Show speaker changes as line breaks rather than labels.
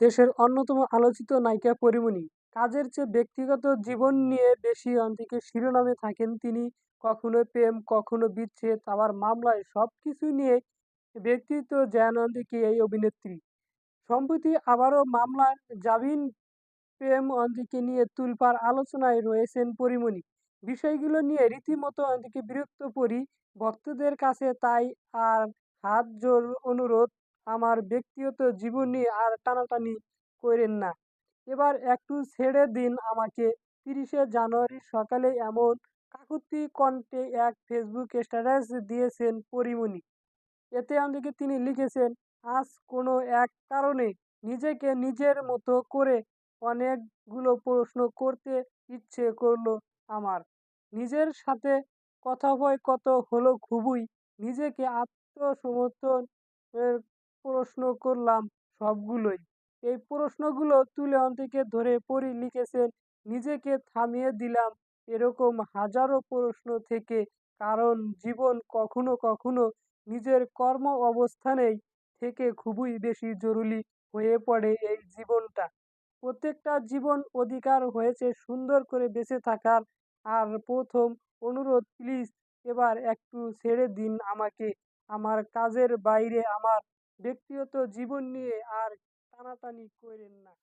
দেশের অন্যতম আলোচিত নায়িকা পরীমণি। কাজের চেয়ে ব্যক্তিগত জীবন নিয়ে বেশি অন্তিকে শিরোনামে থাকেন তিনি। কখনো প্রেম, কখনো বিচ্ছেদ, আবার মামলায় সব কিছু নিয়ে ব্যক্তিত্ব যেন অন্তিকে এই অভিনেত্রী। সম্প্রতি আবারও মামলার জামিন প্রেম অন্তিকে নিয়ে তুলপার আলোচনায় রয়েছেন পরিমণি। বিষয়গুলো নিয়ে রীতিমতো অন্তিকে বিরক্ত পড়ি ভক্তদের কাছে, তাই আর হাত জোর অনুরোধ আমার ব্যক্তিগত জীবন আর টানাটানি করেন না। এবার একটু ছেড়ে দিন আমাকে। তিরিশে জানুয়ারি সকালে এমন কাকুতি কণ্ঠে এক ফেসবুক স্ট্যাটাস দিয়েছেন পরিমণি। এতে আমাদেরকে তিনি লিখেছেন, আজ কোনো এক কারণে নিজেকে নিজের মতো করে অনেকগুলো প্রশ্ন করতে ইচ্ছে করল আমার। নিজের সাথে কথা কত হলো খুবই। নিজেকে আত্মসমর্থন প্রশ্ন করলাম সবগুলোই। এই প্রশ্নগুলো তুলে অন্তিকে ধরে পড়ি লিখেছেন, নিজেকে থামিয়ে দিলাম এরকম হাজারো প্রশ্ন থেকে, কারণ জীবন কখনো কখনো নিজের কর্ম অবস্থানেই থেকে খুবই বেশি জরুরি হয়ে পড়ে এই জীবনটা। প্রত্যেকটা জীবন অধিকার হয়েছে সুন্দর করে বেঁচে থাকার। আর প্রথম অনুরোধ, প্লিজ এবার একটু ছেড়ে দিন আমাকে। আমার কাজের বাইরে আমার ব্যক্তিগত জীবন নিয়ে আর টানাটানি করেন না।